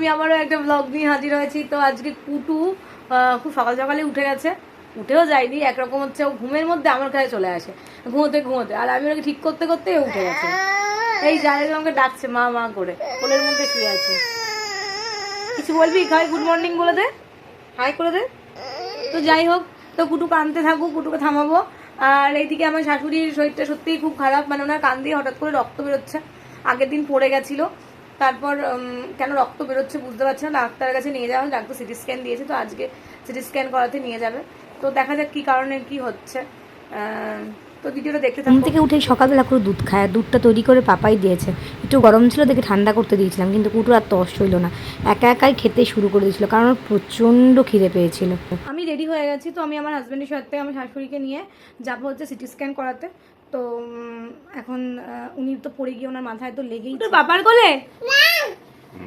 আমি আমারও একটা ব্লগ নিয়ে হাজির হয়েছি। তো আজকে কুটু খুব সকাল সকালে উঠে গেছে। উঠেও যায়নি, একরকম হচ্ছে ঘুমের মধ্যে আমার কাছে চলে আসে। ঘুমোতে ঘুমোতে। আর আমি ওকে ঠিক করতে করতে উঠে গেছে। এই জানে আমাকে ডাকছে মা মা করে। কোলের মধ্যে শুয়ে আছে। কিছু বলবি? খাই গুড মর্নিং বলে দে। হাই করে দে। তো যাই হোক, তো কুটু কানতে থাকুক, কুটুকে থামাবো। আর এইদিকে আমার শাশুড়ির শরীরটা সত্যিই খুব খারাপ। মানে ওনার কান দিয়ে হঠাৎ করে রক্ত বেরোচ্ছে। আগের দিন পড়ে গেছিল। তারপর কেন রক্ত বেরোচ্ছে বুঝতে পারছি না ডাক্তারের কাছে নিয়ে যাওয়া ডাক্তার সিটি স্ক্যান দিয়েছে তো আজকে সিটি স্ক্যান করাতে নিয়ে যাবে। তো দেখা যাক কি কারণে কি হচ্ছে। তো ভিডিওটা দেখতে ঘুম থেকে। উঠে সকালবেলা করে দুধ খায় আর দুধটা তৈরি করে পাপাই দিয়েছে। একটু গরম ছিল দেখে ঠান্ডা করতে দিয়েছিলাম কিন্তু কুটুর আর তস হইল না। একা একাই খেতে শুরু করে দিয়েছিল কারণ প্রচণ্ড খিদে পেয়েছিল। আমি রেডি হয়ে গেছি তো আমি আমার হাজব্যান্ডের সাথে আমার শাশুড়িকে নিয়ে যাব হচ্ছে সিটি স্ক্যান করাতে। তো এখন উনি তো পড়ে গিয়ে ওনার মাথায় তো লেগেই তোর বাবার কোলে?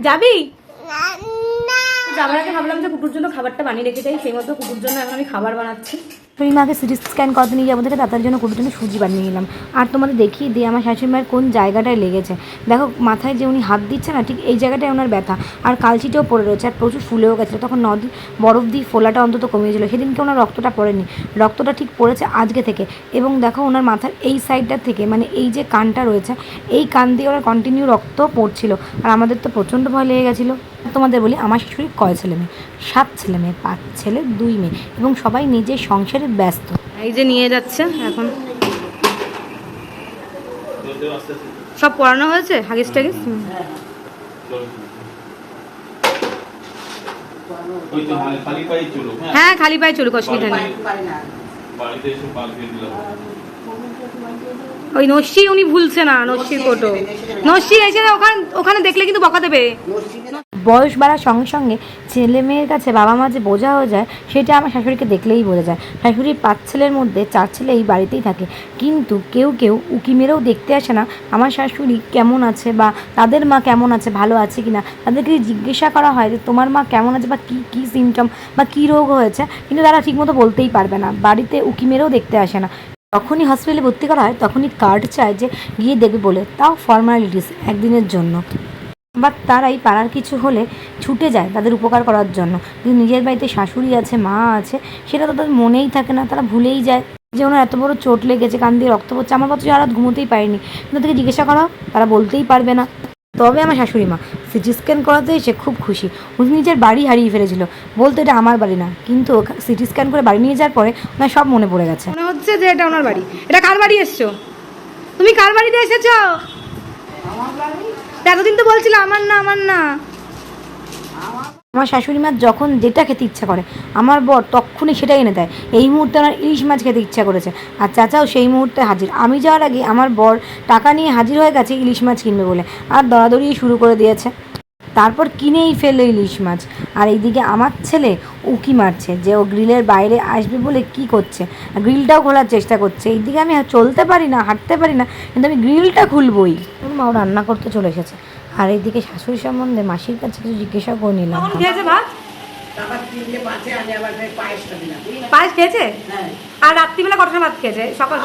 যাবি? যাবার আগে ভাবলাম যে কুকুর জন্য খাবারটা বানিয়ে রেখে যাই সেই মতো কুকুর জন্য এখন আমি খাবার বানাচ্ছি। শাশুড়ি মাকে সিটি স্ক্যান করাতে নিয়ে যাব থেকে তার জন্য কুটুর জন্য সুজি বানিয়ে নিলাম। আর তোমাদের দেখিয়ে দিয়ে আমার শাশুড়ি মায়ের কোন জায়গাটায় লেগেছে। দেখো, মাথায় যে উনি হাত দিচ্ছে না, ঠিক এই জায়গাটায় ওনার ব্যথা। আর কালচিটেও পড়ে রয়েছে, আর প্রচুর ফুলেও গেছিল তখন নদী বরফ দিয়ে ফোলাটা অন্তত কমিয়েছিল সেদিনকে ওনার রক্তটা পড়েনি। রক্তটা ঠিক পড়েছে আজকে থেকে। এবং দেখো, ওনার মাথার এই সাইডটার থেকে মানে এই যে কানটা রয়েছে, এই কান দিয়ে ওনার কন্টিনিউ রক্ত পড়ছিল। আর আমাদের তো প্রচণ্ড ভয় লেগে গেছিল। তোমাদের বলি আমার শাশুড়ি কয় ছেলে মেয়ে? সাত ছেলে মেয়ে পাঁচ ছেলে দুই মেয়ে এবং সবাই নিজের সংসারে ব্যস্ত। এই যে নিয়ে যাচ্ছে এখন। সব পড়ানো হয়েছে? হাগিস টাগিস? হ্যাঁ খালি পায়ে চলুক অসুবিধা নেই। ওই নস্যি উনি ভুলছে না নস্যির কোটো নস্যি এসে ওখানে ওখানে দেখলে কিন্তু বকা দেবে বয়স বাড়ার সঙ্গে সঙ্গে ছেলে মেয়ের কাছে বাবা মা যে বোঝা হয়ে যায়, সেটা আমার শাশুড়িকে দেখলেই বোঝা যায়। শাশুড়ির পাঁচ ছেলের মধ্যে চার ছেলে এই বাড়িতেই থাকে। কিন্তু কেউ কেউ উকি মেরেও দেখতে আসে না, আমার শাশুড়ি কেমন আছে বা তাদের মা কেমন আছে, ভালো আছে কি না তাদেরকে জিজ্ঞাসা করা হয় যে, তোমার মা কেমন আছে বা কী কী সিমটম বা কী রোগ হয়েছে? কিন্তু তারা ঠিকমতো বলতেই পারবে না, বাড়িতে উকি মেরেও দেখতে আসে না। যখনই হসপিটালে ভর্তি করা হয়, তখনই কার্ড চায় যে, গিয়ে দেখবে বলে। তাও ফর্মালিটিস একদিনের জন্য। বা তারাই পাড়ার কিছু হলে ছুটে যায় তাদের উপকার করার জন্য। কিন্তু নিজের বাড়িতে শাশুড়ি আছে মা আছে সেটা তো তাদের মনেই থাকে না তারা ভুলেই যায় যে ওনার এত বড় চোট লেগেছে কান দিয়ে রক্ত পড়ছে। আমার কথা রাত ঘুমোতেই পারিনি। কিন্তু তাদেরকে জিজ্ঞাসা করা তারা বলতেই পারবে না। তবে আমার শাশুড়ি মা সিটি স্ক্যান করাতে এসে খুব খুশি। উনি নিজের বাড়ি হারিয়ে ফেলেছিল। বলতো এটা আমার বাড়ি না কিন্তু সিটি স্ক্যান করে বাড়ি নিয়ে যাওয়ার পরে ওনার সব মনে পড়ে গেছে। মনে হচ্ছে যে এটা ওনার বাড়ি। এটা কার বাড়ি এসছো? তুমি কার বাড়িতে এসেছ? তা এতদিন তো বলছিলে আমার না আমার না। আমার শাশুড়ি মা যখন যেটা খেতে ইচ্ছা করে, আমার বর তখনই সেটাই এনে দেয়। এই মুহূর্তে আমার ইলিশ মাছ খেতে ইচ্ছা করেছে। আর চাচাও সেই মুহূর্তে হাজির। আমি যাওয়ার আগে আমার বর টাকা নিয়ে হাজির হয়ে গেছে ইলিশ মাছ কিনবে বলে। আর দরাদরি শুরু করে দিয়েছে। তারপর কিনেই ফেলল ইলিশ মাছ। আর এইদিকে আমার ছেলে উকি মারছে যে ও গ্রিলের বাইরে আসবে বলে কি করছে। গ্রিলটাও খোলার চেষ্টা করছে। এইদিকে আমি চলতে পারি না, হাঁটতে পারি না, কিন্তু আমি গ্রিলটা খুলবই। মাও রান্না করতে চলে এসেছে। আর এইদিকে শাশুড়ি সম্বন্ধে মাসির কাছে কিছু জিজ্ঞাসা করে নিলাম। ভাত আর রাত্রিবেলা কটার ভাত খেয়েছে? সকাল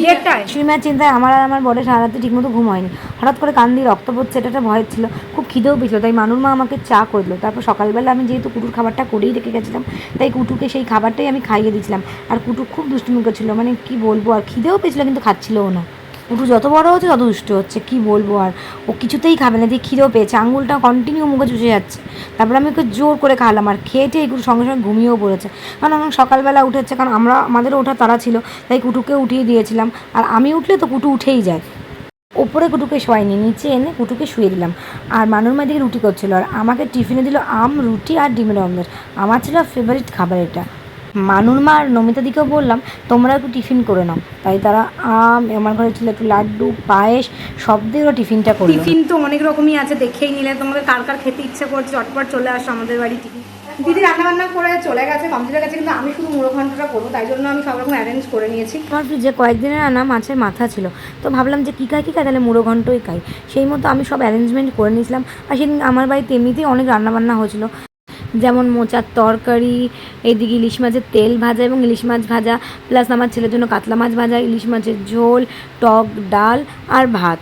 দেড়টায় চিন্তায় আমার আর আমার বরের সারা রাতে ঠিকমতো ঘুম হয়নি। হঠাৎ করে কান দিয়ে রক্ত পড়ছে এটা একটা ভয় ছিল। খুব খিদেও পেয়েছিল। তাই মানুর মা আমাকে চা করে দিল। তারপর সকালবেলা আমি যেহেতু কুটুর খাবারটা করেই রেখে গেছিলাম তাই কুটুকে সেই খাবারটাই আমি খাইয়ে দিয়েছিলাম। আর কুটু খুব দুষ্টুমুখে ছিল মানে কি বলব? আর খিদেও পেয়েছিল কিন্তু খাচ্ছিলও না। কুটু যত বড় হচ্ছে তত দুষ্ট হচ্ছে, কি বলব আর? ও কিছুতেই খাবে না, দিয়ে খিদেও পেয়েছে, আঙুলটা কন্টিনিউ মুখে চুষে যাচ্ছে। তারপর আমি ওকে জোর করে খাওয়ালাম আর খেয়েটে কুটু সঙ্গে সঙ্গে ঘুমিয়েও পড়েছে। কারণ আমার সকালবেলা উঠেছে, কারণ আমরা আমাদেরও ওঠা তারা ছিল, তাই কুটুকে উঠিয়ে দিয়েছিলাম। আর আমি উঠলে তো কুটু উঠেই যায়। ওপরে কুটুকে শোয়াইনি নিচে এনে কুটুকে শুয়ে দিলাম। আর মানুর মায়ের দিকে রুটি করছিল, আর আমাকে টিফিনে দিল আম, রুটি আর ডিমের অমলেট। আমার ছিল ফেভারিট খাবার এটা। মানুর মা আর নমিতা দিকেও বললাম তোমরা একটু টিফিন করে নাও। তাই তারা আম আমার ঘরে ছিল একটু লাড্ডু পায়েস সব দিয়ে ওরা টিফিনটা করল। টিফিন তো অনেক রকমই আছে দেখেই নিলে। তোমাদের কার কার খেতে ইচ্ছে করছে চটপট চলে আসো আমাদের বাড়ি টিফিন। দিদি রান্না বান্না করে চলে গেছে কমপ্লিট হয়ে গেছে কিন্তু আমি শুধু মুড়ো ঘন্টটা করব তাই জন্য আমি সব রকম অ্যারেঞ্জ করে নিয়েছি। আমার ফ্রিজে কয়েকদিনের আনা মাছের মাথা ছিল তো ভাবলাম যে কী খাই কী খাই তাহলে মুড়ো ঘন্টই খাই। সেই মতো আমি সব অ্যারেঞ্জমেন্ট করে নিয়েছিলাম। আর সেদিন আমার বাড়িতে এমনিতেই অনেক রান্নাবান্না হয়েছিল। যেমন মোচার তরকারি এদিকে ইলিশ মাছের তেল ভাজা এবং ইলিশ মাছ ভাজা প্লাস আমার ছেলের জন্য কাতলা মাছ ভাজা ইলিশ মাছের ঝোল টক ডাল আর ভাত।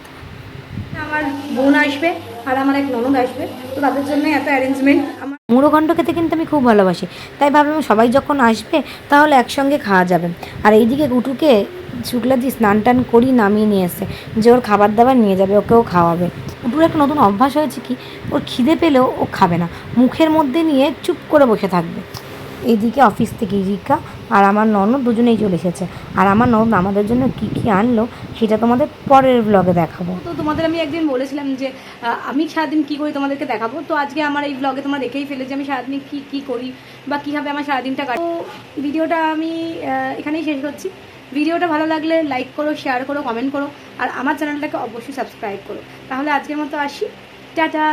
আমার বোন আসবে আর আমার এক ননদ আসবে তো তাদের জন্য এত অ্যারেঞ্জমেন্ট আমার মুড়োঘণ্ট খেতে কিন্তু আমি খুব ভালোবাসি। তাই ভাবলাম সবাই যখন আসবে তাহলে একসঙ্গে খাওয়া যাবে। আর এইদিকে গুটুকে শুক্লাদি স্নান টান করি নামিয়ে নিয়ে এসে যে ওর খাবার দাবার নিয়ে যাবে ওকেও খাওয়াবে। গুটুর একটা নতুন অভ্যাস হয়েছে কি, ওর খিদে পেলেও ও খাবে না। মুখের মধ্যে নিয়ে চুপ করে বসে থাকবে। এইদিকে অফিস থেকে রিকা আর আমার ননদ দুজনেই চলে এসেছে। আর আমার ননদ আমাদের জন্য কী কী আনলো, সেটা তোমাদের পরের ব্লগে দেখাবো। তো তোমাদের আমি একদিন বলেছিলাম যে আমি সারাদিন কি করি তোমাদেরকে দেখাবো। তো আজকে আমার এই ব্লগে তোমরা দেখেই ফেলেছি আমি সারাদিন কি কি করি বা কীভাবে আমার সারাদিনটা কাটো। তো ভিডিওটা আমি এখানেই শেষ করছি। ভিডিওটা ভালো লাগলে লাইক করো শেয়ার করো কমেন্ট করো, আর আমার চ্যানেলটাকে অবশ্যই সাবস্ক্রাইব করো। তাহলে আজকের মতো আসি। টাটা!